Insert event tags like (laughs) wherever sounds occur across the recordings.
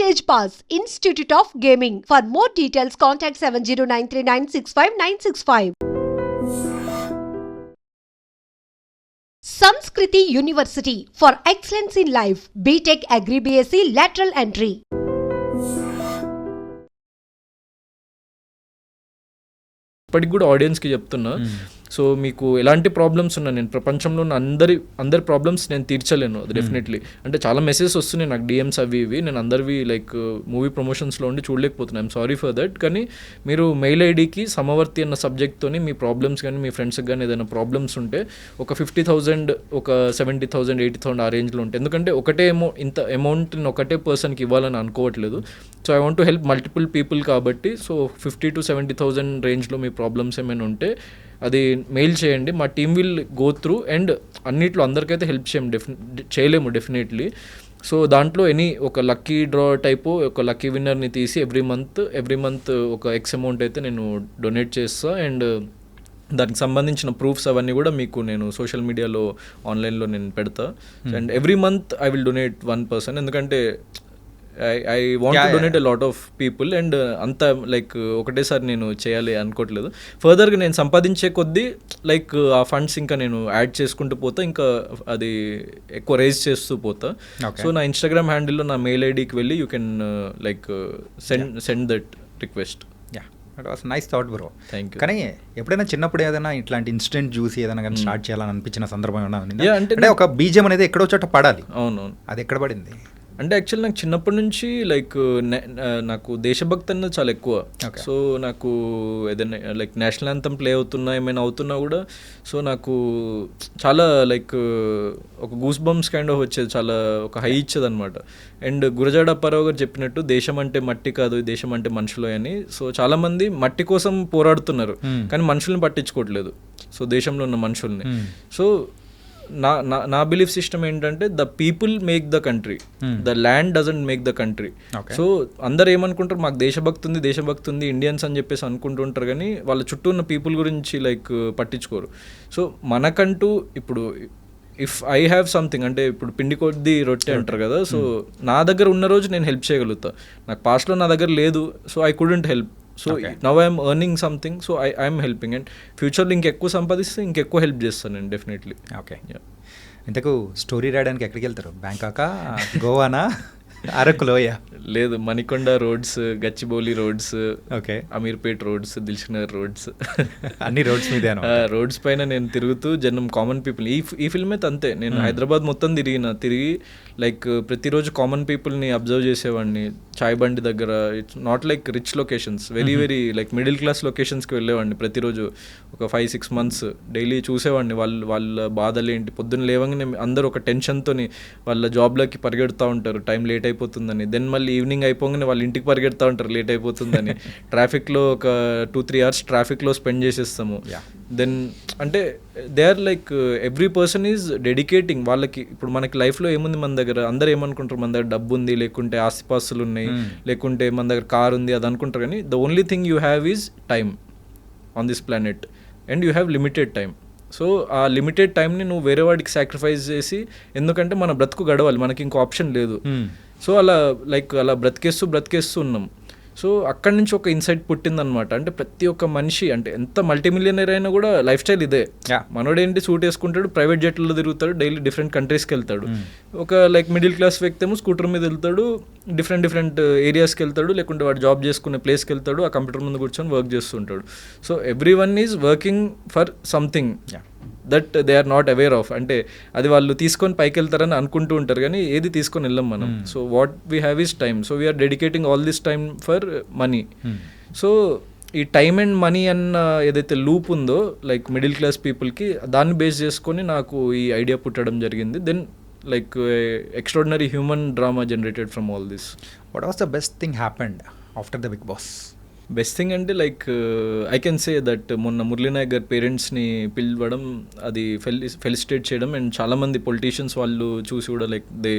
Stage Pass, Institute of Gaming. For more details, contact 709396596. Sanskriti University for excellence in life. BTech Agri BSc lateral entry. ఇప్పటికి కూడా ఆడియన్స్కి చెప్తున్నా so మీకు ఎలాంటి problems ఉన్నా నేను ప్రపంచంలో ఉన్న అందరి అందరి ప్రాబ్లమ్స్ నేను తీర్చలేను అది డెఫినెట్లీ అంటే చాలా మెసేజెస్ వస్తున్నాయి నాకు డిఎమ్స్ అవి ఇవి. నేను అందరివి లైక్ మూవీ ప్రమోషన్స్లో ఉండి చూడలేకపోతున్నాను. ఐమ్ సారీ ఫర్ దట్ కానీ మీరు మెయిల్ ఐడికి సమవర్తి అన్న సబ్జెక్ట్తోని మీ ప్రాబ్లమ్స్ కానీ మీ ఫ్రెండ్స్కి కానీ ఏదైనా ప్రాబ్లమ్స్ ఉంటే ఒక ఫిఫ్టీ థౌజండ్ ఒక సెవెంటీ థౌసండ్ ఎయిటీ థౌసండ్ ఆ రేంజ్లో ఉంటాయి ఎందుకంటే ఒకటే అమౌ ఇంత అమౌంట్ని ఒకటే పర్సన్కి ఇవ్వాలని అనుకోవట్లేదు. So I want to help multiple people కాబట్టి so fifty to seventy thousand రేంజ్లో మీ ప్రాబ్లమ్స్ ఏమైనా ఉంటే అది మెయిల్ చేయండి. మా team will go through and అన్నిట్లో అందరికైతే హెల్ప్ చేయం డెఫినె చేయలేము డెఫినెట్లీ. సో దాంట్లో ఎనీ ఒక లక్కీ డ్రా టైపు ఒక లక్కీ విన్నర్ని తీసి ఎవ్రీ మంత్ ఎవ్రీ మంత్ ఒక ఎక్స్ అమౌంట్ అయితే నేను డొనేట్ చేస్తా. అండ్ దానికి సంబంధించిన ప్రూఫ్స్ అవన్నీ కూడా మీకు నేను సోషల్ మీడియాలో ఆన్లైన్లో నేను పెడతా. And every month I will donate one person. ఎందుకంటే I I want. Donate a lot of people and అంత లైక్ ఒకటేసారి నేను చేయాలి అనుకోవట్లేదు. ఫర్దర్గా నేను సంపాదించే కొద్దీ లైక్ ఆ ఫండ్స్ ఇంకా నేను యాడ్ చేసుకుంటూ పోతా ఇంకా అది ఎక్కువ రేజ్ చేస్తూ పోతా. సో నా ఇన్స్టాగ్రామ్ హ్యాండిల్లో నా మెయిల్ ఐడికి వెళ్ళి you can like send send that request yeah that was nice thought bro thank you కానీ ఎప్పుడైనా చిన్నప్పుడు ఏదైనా ఇట్లాంటి ఇన్సిడెంట్ చూసి ఏదైనా కానీ స్టార్ట్ చేయాలని అనిపించిన సందర్భం ఏమైనా అంటే ఒక బీజం అనేది ఎక్కడో చోట పడాలి. అవునవును. అది ఎక్కడ పడింది? అంటే యాక్చువల్ నాకు చిన్నప్పటి నుంచి లైక్ నాకు దేశభక్తి అన్నది చాలా ఎక్కువ. సో నాకు ఏదైనా లైక్ నేషనల్ యాంథమ్ ప్లే అవుతున్నా ఏమైనా అవుతున్నా కూడా సో నాకు చాలా లైక్ ఒక గూస్ బంప్స్ కైండ్ ఆఫ్ వచ్చేది. చాలా ఒక హై ఇచ్చేది అనమాట అండ్ గురజాడ అప్పారావు గారు చెప్పినట్టు దేశం అంటే మట్టి కాదు దేశం అంటే మనుషులు అని. సో చాలా మంది మట్టి కోసం పోరాడుతున్నారు. Hmm. కానీ మనుషుల్ని పట్టించుకోవట్లేదు. సో దేశంలో ఉన్న మనుషుల్ని. Hmm. సో నా నా నా బిలీఫ్ సిస్టమ్ ఏంటంటే the people make the country Hmm. The land doesn't make the country. So అందరు ఏమనుకుంటారు మాకు దేశభక్తి ఉంది దేశభక్తి ఉంది ఇండియన్స్ అని చెప్పేసి అనుకుంటుంటారు కానీ వాళ్ళ చుట్టూ ఉన్న పీపుల్ గురించి లైక్ పట్టించుకోరు. సో మనకంటూ ఇప్పుడు ఇఫ్ ఐ హ్యావ్ సంథింగ్ అంటే ఇప్పుడు పిండి కొద్ది రొట్టె అంటారు కదా సో నా దగ్గర ఉన్న రోజు నేను హెల్ప్ చేయగలుగుతా. నాకు పాస్ట్లో నా దగ్గర లేదు so I couldn't help so. Now I'm earning something so I I'm helping and ఫ్యూచర్లో ఇంకెక్కువ సంపాదిస్తే ఇంకెక్కువ హెల్ప్ చేస్తాను నేను డెఫినెట్లీ ఓకే ఇంతకు స్టోరీ రాయడానికి ఎక్కడికి వెళ్తారు? బ్యాంకాకా గోవానా అరకు లోయ లేదు Manikonda roads Gachibowli roads okay Ameerpet roads Dilsukhnagar roads. (laughs) అన్ని రోడ్స్ మీదే. రోడ్స్ పైన నేను తిరుగుతూ జనం కామన్ పీపుల్ ఈ ఈ ఫిల్మ్ అంతే. నేను హైదరాబాద్ మొత్తం తిరిగిన తిరిగి లైక్ ప్రతిరోజు కామన్ పీపుల్ని అబ్జర్వ్ చేసేవాడిని. చాయ్ బండి దగ్గర it's not like rich locations very very like middle class లొకేషన్స్కి వెళ్ళేవాడిని ప్రతిరోజు ఒక ఫైవ్ సిక్స్ మంత్స్ డైలీ చూసేవాడిని. వాళ్ళు వాళ్ళ బాధలు ఏంటి? పొద్దున్న లేవగానే అందరూ ఒక టెన్షన్తోని వాళ్ళ జాబ్లకి పరిగెడుతూ ఉంటారు. టైం లేట్ అయిపోతుందని. దెన్ మళ్ళీ ఈవినింగ్ అయిపోగానే వాళ్ళ ఇంటికి పరిగెడతా ఉంటారు లేట్ అయిపోతుందని. (laughs) ట్రాఫిక్లో ఒక టూ త్రీ అవర్స్ ట్రాఫిక్లో స్పెండ్ చేసేస్తాము. దెన్ అంటే they are like every person is dedicating వాళ్ళకి ఇప్పుడు మనకి లైఫ్లో ఏముంది మన దగ్గర? అందరు ఏమనుకుంటారు? మన దగ్గర డబ్బు ఉంది లేకుంటే ఆస్తిపాస్తులు ఉన్నాయి Hmm. లేకుంటే మన దగ్గర కార్ ఉంది అది అనుకుంటారు కానీ the only thing you have is time on this planet and you have limited time so ఆ లిమిటెడ్ టైంని నువ్వు వేరే వాడికి సాక్రిఫైస్ చేసి ఎందుకంటే మన బ్రతుకు గడవాలి. మనకి ఇంకో ఆప్షన్ లేదు. Hmm. సో అలా లైక్ అలా బ్రతికేస్తూ బ్రతికేస్తూ ఉన్నాం. సో అక్కడి నుంచి ఒక ఇన్సైట్ పుట్టిందనమాట అంటే ప్రతి ఒక్క మనిషి అంటే ఎంత మల్టీ మిలియనర్ అయినా కూడా లైఫ్ స్టైల్ ఇదే. మనోడేంటి సూట్ వేసుకుంటాడు ప్రైవేట్ జెట్లో తిరుగుతాడు డైలీ డిఫరెంట్ కంట్రీస్కి వెళ్తాడు. ఒక లైక్ మిడిల్ క్లాస్ వ్యక్తి ఏమో స్కూటర్ మీద వెళ్తాడు డిఫరెంట్ డిఫరెంట్ ఏరియాస్కి వెళ్తాడు లేకుంటే వాడు జాబ్ చేసుకునే ప్లేస్కి వెళ్తాడు ఆ కంప్యూటర్ ముందు కూర్చొని వర్క్ చేస్తుంటాడు so every one is working for something. That they are not aware of. అంటే అది వాళ్ళు తీసుకొని పైకి వెళ్తారని అనుకుంటూ ఉంటారు కానీ ఏది తీసుకొని వెళ్ళాం మనం. So what we have is time so we're dedicating all this time for money. So ఈ టైమ్ అండ్ మనీ అన్న ఏదైతే లూప్ ఉందో లైక్ మిడిల్ క్లాస్ పీపుల్కి దాన్ని బేస్ చేసుకొని నాకు ఈ ఐడియా పుట్టడం జరిగింది. Then like extraordinary human drama generated from all this what was the best thing happened after the big boss best thing అంటే like I can say that మొన్న మురళీనాయక్ గారి పేరెంట్స్ని పిలవడం అది ఫెల్ ఫెలిసిటేట్ చేయడం అండ్ చాలామంది పొలిటీషియన్స్ వాళ్ళు చూసి కూడా like they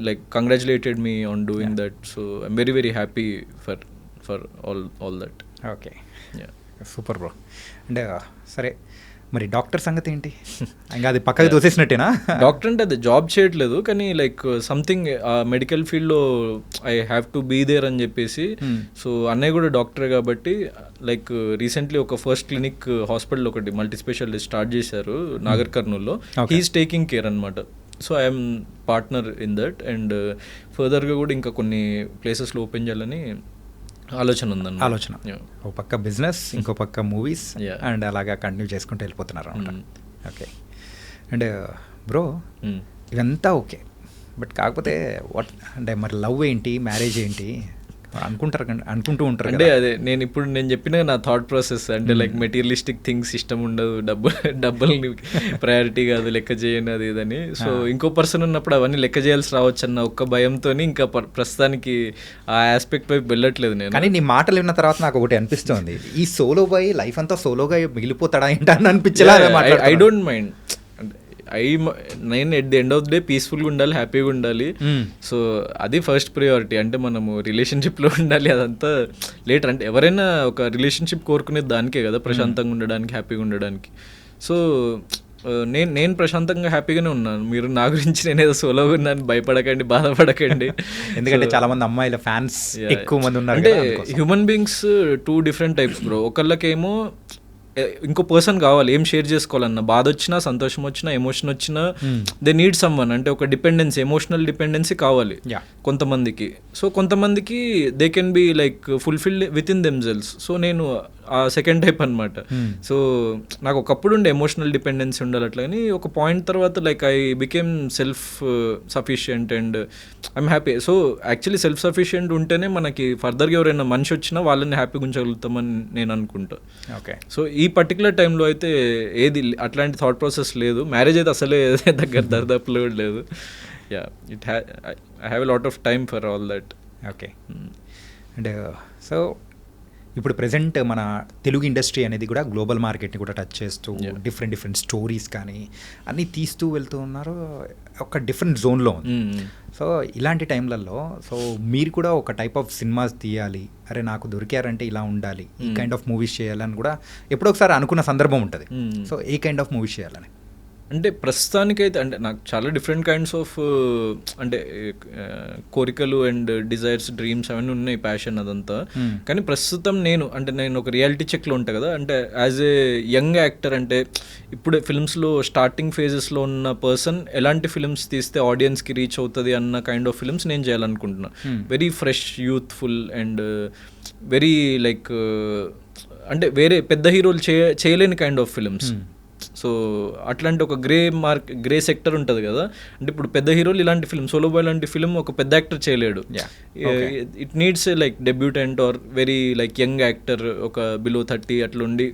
like congratulated me on doing that so I'm very very happy for for all all that okay super bro అంటే సరే మరి డాక్టర్ సంగతి ఏంటి? ఇంకా అది పక్కకి తోసేసినట్టేనా? డాక్టర్ అంటే అది జాబ్ చేయట్లేదు కానీ లైక్ సంథింగ్ మెడికల్ ఫీల్డ్లో I have to be there అని చెప్పేసి Hmm. సో అన్నయ్య కూడా డాక్టర్ కాబట్టి లైక్ రీసెంట్లీ ఒక ఫస్ట్ క్లినిక్ హాస్పిటల్ ఒకటి మల్టీ స్పెషాలిటీ స్టార్ట్ చేశారు నాగర్ కర్నూల్లో. హీస్ టేకింగ్ కేర్ అనమాట so I'm partner in that and ఫర్దర్గా కూడా ఇంకా కొన్ని ప్లేసెస్లో ఓపెన్ చేయాలని ఆలోచన ఉందన్న ఆలోచన. ఓ పక్క బిజినెస్ (laughs) ఇంకో పక్క మూవీస్. అండ్ అలాగా కంటిన్యూ చేసుకుంటూ వెళ్ళిపోతున్నారు అనమాట Mm. ఓకే. అండ్ బ్రో ఇదంతా ఓకే. బట్ కాకపోతే వాట్ అంటే మరి లవ్ ఏంటి మ్యారేజ్ ఏంటి? అనుకుంటారు అనుకుంటూ ఉంటారు అంటే. అదే నేను ఇప్పుడు నేను చెప్పిన నా థాట్ ప్రాసెస్ అంటే లైక్ మెటీరియలిస్టిక్ థింగ్స్ ఇష్టం ఉండదు డబ్బు డబ్బుల్ని ప్రయారిటీ కాదు లెక్క చేయను అది ఇదని సో ఇంకో పర్సన్ ఉన్నప్పుడు అవన్నీ లెక్క చేయాల్సి రావచ్చు అన్న ఒక్క భయంతో ఇంకా ప- ప్రస్తుతానికి ఆ ఆస్పెక్ట్ వైపు వెళ్ళట్లేదు నేను. కానీ నీ మాటలు విన్న తర్వాత నాకు ఒకటి అనిపిస్తుంది. ఈ సోలో బాయ్ లైఫ్ అంతా సోలోగా మిగిలిపోతాడా ఏంటా అని అనిపించేలా ఐ డోంట్ మైండ్ ఐ నేను at the end of the day పీస్ఫుల్గా ఉండాలి హ్యాపీగా ఉండాలి. Hmm. సో అది ఫస్ట్ ప్రియారిటీ అంటే మనము రిలేషన్షిప్లో ఉండాలి అదంతా లేటర్ అంటే ఎవరైనా ఒక రిలేషన్షిప్ కోరుకునేది దానికే కదా ప్రశాంతంగా ఉండడానికి హ్యాపీగా ఉండడానికి. సో నేను నేను ప్రశాంతంగా హ్యాపీగానే ఉన్నాను. మీరు నా గురించి నేను ఏదో సోలోగా ఉన్నాను భయపడకండి బాధపడకండి. (laughs) ఎందుకంటే చాలా మంది అమ్మాయిల ఫ్యాన్స్. ఎక్కువ మంది ఉన్నారు అంటే. Human beings two different types bro ఒకళ్ళకేమో ఇంకో పర్సన్ కావాలి ఏం షేర్ చేసుకోవాలన్న బాధ వచ్చినా సంతోషం వచ్చినా ఎమోషన్ వచ్చినా Hmm. They need someone అంటే ఒక డిపెండెన్సీ ఎమోషనల్ డిపెండెన్సీ కావాలి. కొంతమందికి సో కొంతమందికి they can be like fulfilled with in themselves so నేను ఆ సెకండ్ టైప్ అనమాట Hmm. సో నాకు ఒకప్పుడు ఉండే ఎమోషనల్ డిపెండెన్సీ ఉండాలి అట్లా కానీ ఒక పాయింట్ తర్వాత like I became self sufficient and I'm happy so actually self sufficient ఉంటేనే మనకి ఫర్దర్గా ఎవరైనా మనిషి వచ్చినా వాళ్ళని హ్యాపీగా ఉంచగలుగుతామని నేను అనుకుంటా. ఓకే సో ఈ పర్టికులర్ టైంలో అయితే ఏది అట్లాంటి థాట్ ప్రాసెస్ లేదు. మ్యారేజ్ అయితే అసలే (laughs) దగ్గర దరిదాపులో కూడా లేదు. యా ఇట్ హ్యా I have lot of time for all that okay and so ఇప్పుడు ప్రజెంట్ మన తెలుగు ఇండస్ట్రీ అనేది కూడా గ్లోబల్ మార్కెట్ని కూడా టచ్ చేస్తూ. డిఫరెంట్ డిఫరెంట్ స్టోరీస్ కానీ అన్నీ తీస్తూ వెళ్తూ ఉన్నారు. ఒక డిఫరెంట్ జోన్లో ఉంది. సో ఇలాంటి టైంలలో సో మీరు కూడా ఒక టైప్ ఆఫ్ సినిమాస్ తీయాలి. అరే నాకు దొరికారంటే ఇలా ఉండాలి. ఈ. కైండ్ ఆఫ్ మూవీస్ చేయాలని కూడా ఎప్పుడో ఒకసారి అనుకున్న సందర్భం ఉంటుంది. Mm. సో ఏ కైండ్ ఆఫ్ మూవీస్ చేయాలని? అంటే ప్రస్తుతానికైతే అంటే నాకు చాలా డిఫరెంట్ కైండ్స్ ఆఫ్ అంటే ఆ, కోరికలు అండ్ డిజైర్స్ డ్రీమ్స్ అవన్నీ ఉన్నాయి ప్యాషన్ అదంతా Hmm. కానీ ప్రస్తుతం నేను అంటే నేను ఒక రియాలిటీ చెక్లో ఉంటా కదా అంటే యాజ్ ఏ యంగ్ యాక్టర్ అంటే ఇప్పుడే ఫిల్మ్స్లో స్టార్టింగ్ ఫేజెస్లో ఉన్న పర్సన్ ఎలాంటి ఫిల్మ్స్ తీస్తే ఆడియన్స్కి రీచ్ అవుతుంది అన్న కైండ్ ఆఫ్ ఫిల్మ్స్ నేను చేయాలనుకుంటున్నా. Very fresh youthful and very like అంటే వేరే పెద్ద హీరోలు చేయ చేయలేని కైండ్ ఆఫ్ ఫిల్మ్స్. సో అట్లాంటి ఒక గ్రే మార్క్ గ్రే సెక్టర్ ఉంటుంది కదా. అంటే ఇప్పుడు పెద్ద హీరోలు ఇలాంటి ఫిల్మ్ సోలో బాయ్ లాంటి ఫిల్మ్ ఒక పెద్ద యాక్టర్ చేయలేడు. It needs like debutante or very like young actor ఒక బిలో థర్టీ అట్లా ఉండి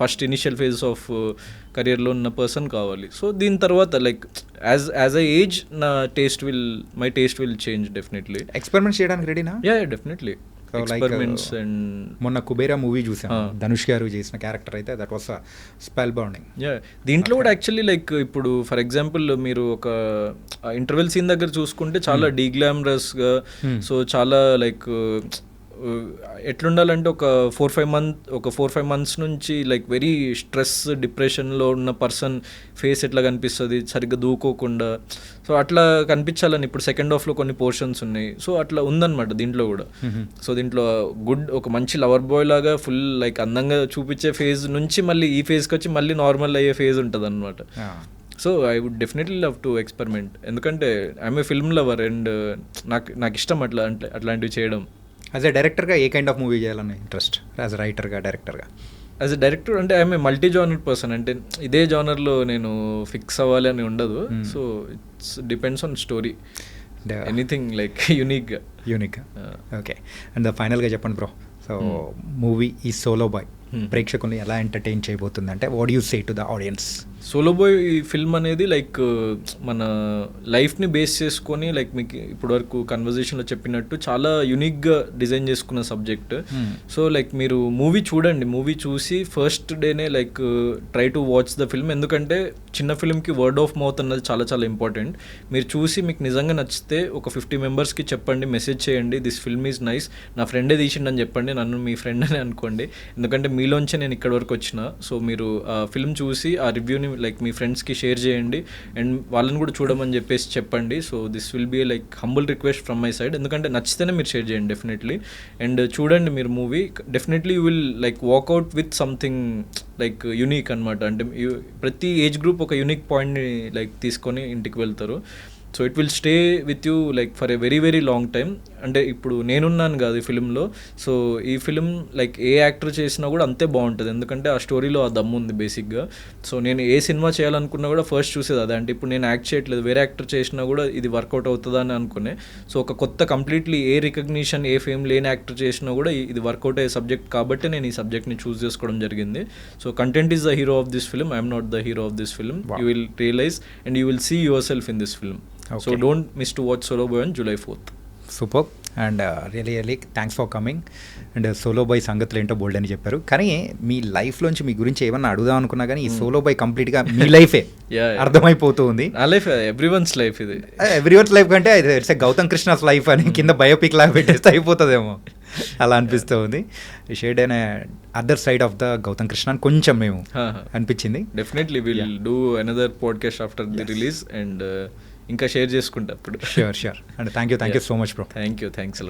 ఫస్ట్ ఇనిషియల్ ఫేజ్ ఆఫ్ కెరియర్లో ఉన్న పర్సన్ కావాలి. సో దీని తర్వాత like as as a age నా taste will my taste will change definitely experiment చేయడానికి రెడీనా yeah definitely experiments uh, and మొన్న కుబేరా మూవీ చూసాం. Ah. ధనుష్ గారు చేసిన క్యారెక్టర్ అయితే దట్ వాస్ స్పెల్ బౌండింగ్ దీంట్లో కూడా యాక్చువల్లీ లైక్ ఇప్పుడు ఫర్ ఎగ్జాంపుల్ మీరు ఒక ఇంటర్వెల్ సీన్ దగ్గర చూసుకుంటే చాలా డీగ్లామరస్గా Hmm. సో చాలా లైక్ ఎట్లుండాలంటే ఒక ఫోర్ ఫైవ్ మంత్ ఒక ఫోర్ ఫైవ్ మంత్స్ నుంచి లైక్ వెరీ స్ట్రెస్ డిప్రెషన్లో ఉన్న పర్సన్ ఫేస్ ఎట్లా కనిపిస్తుంది? సరిగ్గా దూకోకుండా. సో అట్లా కనిపించాలని ఇప్పుడు సెకండ్ హాఫ్లో కొన్ని పోర్షన్స్ ఉన్నాయి. సో అట్లా ఉందన్నమాట దీంట్లో కూడా. సో దీంట్లో గుడ్ ఒక మంచి లవర్ బాయ్ లాగా ఫుల్ లైక్ అందంగా చూపించే ఫేజ్ నుంచి మళ్ళీ ఈ ఫేజ్కి వచ్చి మళ్ళీ నార్మల్ అయ్యే ఫేజ్ ఉంటుంది అనమాట so I would definitely love to experiment ఎందుకంటే I'm a film lover and నాకు నాకు ఇష్టం అట్లా అంటే అట్లాంటివి చేయడం. యాజ్ ఎ డైరెక్టర్గా ఏ కైండ్ ఆఫ్ మూవీ చేయాలని ఇంట్రెస్ట్ యాజ్ రైటర్గా డైరెక్టర్గా యాజ్ ఎ డైరెక్టర్ అంటే I'm a multi genre person అంటే ఇదే జానర్లో నేను ఫిక్స్ అవ్వాలి అని ఉండదు. So it's depends on story anything like యూనిక్గా యూనిక్ Uh. ఓకే అండ్ ఫైనల్గా చెప్పండి బ్రో సో మూవీ ఈ సోలో బాయ్. ప్రేక్షకుల్ని ఎలా ఎంటర్టైన్ చేయబోతుంది? అంటే what you say to the audience solo boy film అనేది లైక్ మన లైఫ్ని బేస్ చేసుకొని లైక్ మీకు ఇప్పటివరకు కన్వర్జేషన్లో చెప్పినట్టు చాలా యునిక్గా డిజైన్ చేసుకున్న సబ్జెక్ట్ Hmm. సో లైక్ మీరు మూవీ చూడండి. మూవీ చూసి ఫస్ట్ డేనే like try to watch the film ఎందుకంటే చిన్న ఫిల్మ్కి వర్డ్ ఆఫ్ మౌత్ అన్నది చాలా చాలా ఇంపార్టెంట్ మీరు చూసి మీకు నిజంగా నచ్చితే ఒక ఫిఫ్టీ మెంబర్స్కి చెప్పండి మెసేజ్ చేయండి. దిస్ ఫిల్మ్ ఈజ్ నైస్ నా ఫ్రెండే తీసిండని చెప్పండి. నన్ను మీ ఫ్రెండ్ అని అనుకోండి. ఎందుకంటే మీలోంచే నేను ఇక్కడ వరకు వచ్చిన. సో మీరు ఆ ఫిల్మ్ చూసి ఆ రివ్యూని లైక్ మీ ఫ్రెండ్స్కి షేర్ చేయండి. అండ్ వాళ్ళని కూడా చూడమని చెప్పేసి చెప్పండి. So this will be like humble request from my side ఎందుకంటే నచ్చితేనే మీరు షేర్ చేయండి డెఫినెట్లీ అండ్ చూడండి మీరు movie definitely you will like walk out with something like unique అనమాట అంటే ప్రతి ఏజ్ గ్రూప్ ఒక యునిక్ పాయింట్ని లైక్ తీసుకొని ఇంటికి వెళ్తారు. So it will stay with you like for a very very long time అంటే ఇప్పుడు నేనున్నాను కాదు ఈ ఫిలింలో. సో ఈ ఫిలిం లైక్ ఏ యాక్టర్ చేసినా కూడా అంతే బాగుంటుంది. ఎందుకంటే ఆ స్టోరీలో ఆ దమ్ము ఉంది బేసిక్గా. సో నేను ఏ సినిమా చేయాలనుకున్నా కూడా ఫస్ట్ చూసేది అదే. అంటే ఇప్పుడు నేను యాక్ట్ చేయట్లేదు వేరే యాక్టర్ చేసినా కూడా ఇది వర్కౌట్ అవుతుందా అని అనుకునే. సో ఒక కొత్త completely a recognition a fame లేని యాక్టర్ చేసినా కూడా ఇది వర్కౌట్ అయ్యే సబ్జెక్ట్ కాబట్టి నేను ఈ సబ్జెక్ట్ని చూస్ చేసుకోవడం జరిగింది. So content is the hero of this film I'm not the hero of this film. You will realise and you will see yourself in this film so. Don't miss to watch solo boy on July fourth. Super. And really really thanks for coming and solo boy సంగతులు ఏంటో బోల్డ్ అని చెప్పారు. కానీ మీ లైఫ్లోంచి మీ గురించి ఏమన్నా అడుగుదాం అనుకున్నా కానీ ఈ సోలో బాయ్ కంప్లీట్గా మీ లైఫే. (laughs) అర్థమైపోతూ ఉంది నా లైఫ్ ఎవ్రీ వన్స్ లైఫ్ ఇది. ఎవ్రీవన్స్ లైఫ్ కంటే ఇట్స్ గౌతమ్ కృష్ణస్ లైఫ్ అని కింద బయోపిక్ లాగా పెట్టేస్తే అయిపోతుందేమో. (laughs) అలా అనిపిస్తూ ఉంది షేడ్ అనే other side of the Gautam Krishna అని కొంచెం మేము (laughs) అనిపించింది. Definitely will. Do another podcast after the release and uh, ఇంకా షేర్ చేసుకుంటా అప్పుడు. Sure sure and thank you thank you so much bro thank you thanks